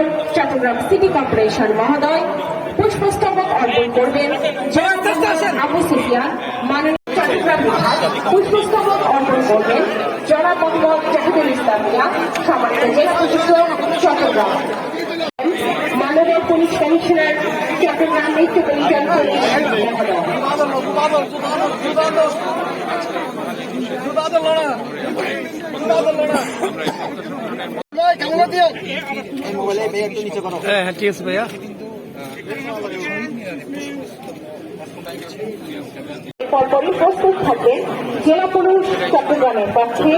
Mayor Chittagong city corporation মহোদয় পুষ্পস্তবক অর্পণ করবেন আবু সুফিয়ান মাননীয় চট্টগ্রাম বিভাগ পুষ্পস্তবক অর্পণ করবেন জনাব মোহাম্মদ জাহিদুল ইসলাম মিয়া সম্মানিত জেলা প্রশাসক চট্টগ্রাম। মাননীয় police commissioner Chattogram metropolitan police মহোদয়। হ্যাঁ হ্যাঁ ঠিক আছে ভাইয়া। পরপরই প্রস্তুত থাকবেন জেলা পুলিশ চট্টগ্রামের পক্ষে।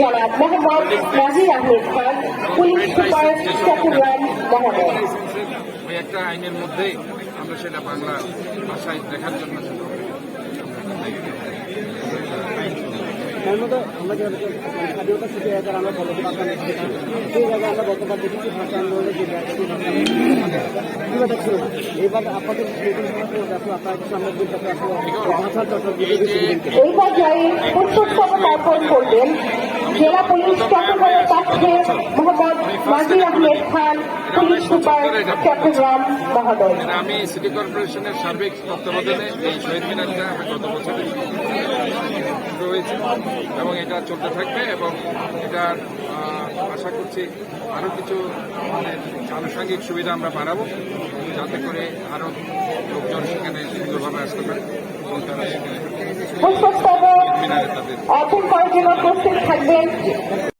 জনাব মোহাম্মদ নাজির আহমেদ খান পুলিশ সুপার চট্টগ্রাম মহোদয়। একটা আইনের মধ্যেই আমরা সেটা বাংলা ভাষায় দেখার জন্য মধ্যে আমরা যে স্বাধীনতা যাওয়ার আমরা পারতাম সেই জায়গায় আমরা গতবার দেখেছি ভাষা আন্দোলনের যে এবার আপনাদের আপনার কাছে আমরা যে দেখো আসলে ভাষার চর্চা এই পর্যায়ে পুষ্পস্তবক অর্পণ করবেন জেলা পুলিশ চট্টগ্রামের পক্ষে মোহাম্মদ নাজির আহমেদ খান পুলিশ সুপার চট্টগ্রাম মহোদয়। আমি সিটি কর্পোরেশনের সার্বিক তত্ত্বাবধানে এই শহীদ মিনারটা গত বছর হয়েছে। এবং এটা চলতে থাকবে এবং এটার আশা করছি আরও কিছু মানে আনুষঙ্গিক সুবিধা আমরা বাড়াবো। যাতে করে আরও লোকজন সেখানে সুন্দরভাবে আসতে পারে এবং তারা সেখানে পুষ্পস্তবক মিনারে তাদের